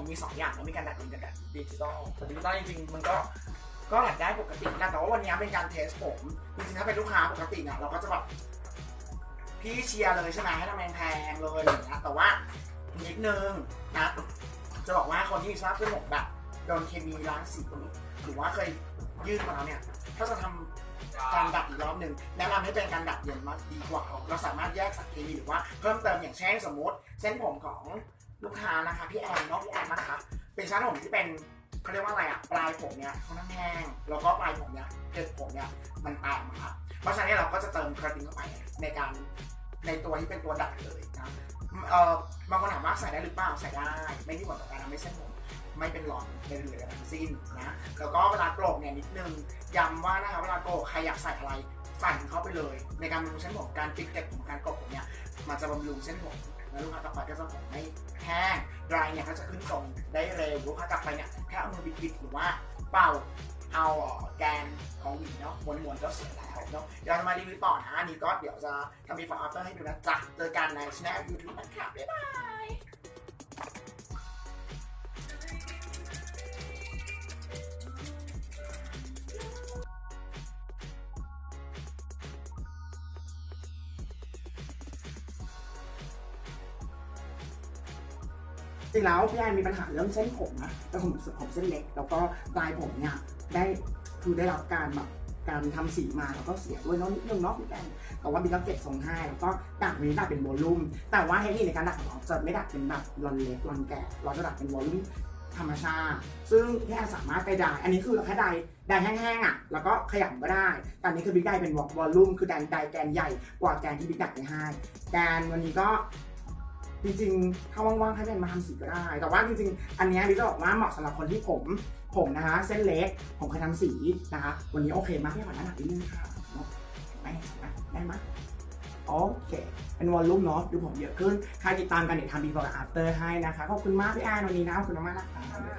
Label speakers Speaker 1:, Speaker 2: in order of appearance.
Speaker 1: ผมมีสองอย่างมันมีการดัดจริงกับดัดดิจิตอลดิจิตอลจริงๆมันก็ก็ดัดได้ปกตินะแต่ว่าวันนี้เป็นการเทสผมจริงๆถ้าเป็นลูกค้าปกติเนี่ยเราก็จะแบบพี่เชียร์เลยใช่ไหมให้ทำแพงๆเลยอะไรอย่างเงี้ยแต่ว่านิดนึงนะจะบอกว่าคนที่มีสภาพเส้นผมแบบโดนเคมีล้างสีหรือว่าเคยยืดมาแล้วเนี่ยถ้าจะทำการดัดอีกรอบหนึ่งแนะนำให้เป็นการดัดเย็นมากดีกว่า เราสามารถแยกสารเคมีหรือว่าเพิ่มเติมอย่างเช่นสมมติ เส้นผมของ ลูกค้านะคะพี่แอนเนาะพี่แอนนะคะเป็นชั้นผมที่เป็นเขาเรียกว่าอะไรอะปลายผมเนี่ยค่อนข้างแห้งแล้วก็ปลายผมเนี่ยเกล็ดผมเนี่ยมันแตกมาครับเพราะฉะนั้นเราก็จะเติมคราตินเข้าไปในการในตัวที่เป็นตัวดัดเลยนะเอ่อบางคนถามว่าใส่ได้หรือเปล่าใส่ได้ ไม่มีผลต่อการทำให้เส้นผมไม่เป็นหลอนเป็นเหลือทั้งสิ้นนะแล้วก็เวลาโกรกเนี่ยนิดนึงย้ำว่านะคะเวลาโกรกใครอยากใส่อะไรใส่เข้าไปเลย ในการบำรุงเส้นผมการปิดเก็บของการโกรกผมเนี่ยมันจะบำรุงเส้นผม แล้วลูกค้ากลับไปก็จะผมไม่แห้งดรายเนี่ยเขาจะขึ้นตรงได้เร็วลูกค้ากลับไปเนี่ยแค่เอามือบิดๆหรือว่าเป่าเอาแกนของหวีเนาะมวนๆก็เสร็จแล้วเนาะเดี๋ยวจะมารีวิวต่อนะอันนี้ก็เดี๋ยวจะทำรีวิวอัพเตอร์ให้ดูนะจ๊ะเจอกันในช่องยูทูบนะครับบ๊ายบาย จริงแล้วพี่แอนมีปัญหาเรื่องเส้นผมนะแต่ผมสุดผมเส้นเล็ก แล้วก็ปลายผมเนี่ยได้คือได้รับการแบบการทำสีมาแล้วก็เสียด้วยเน้องนิดนึงเนาะพี่แอนแต่ว่าบิ๊กก็เก็บทรงให้แล้วก็ดัดวันนี้ดัดเป็นวอลลุ่มแต่ว่าเทคนิคในการดัดของเราจะไม่ดัดเป็นแบบรอนเล็กรอนแก่เราจะดัดเป็นวอลลุ่มธรรมชาติ ซึ่งพี่แอนสามารถไปได้ อันนี้คือเราแค่ได้ได้แห้งๆอะ แล้วก็ขยำก็ได้แต่อันนี้คือบิ๊กได้เป็นวอลลุ่มคือได้ได้แกนใหญ่กว่าแกนที่บิ๊กดัดไปให้แกนวันนี้ก็ จริงๆ ถ้าว่างๆ ให้เป็นมาทำสีก็ได้ แต่ว่าจริงๆ อันนี้ดิจะบอกว่าเหมาะสำหรับคนที่ผม ผมนะคะเส้นเล็ก ผมเคยทำสีนะคะ วันนี้โอเคมากที่ขอแนะนำนิดนึงค่ะได้ไหมได้ไหมโอเค เป็นวอลลุ่มเนาะ ดูผมเยอะขึ้น ใครติดตามกันเดี๋ยวทำ before and after ให้นะคะ ขอบคุณมากพี่แอนวันนี้นะขอบคุณมากๆนะคะ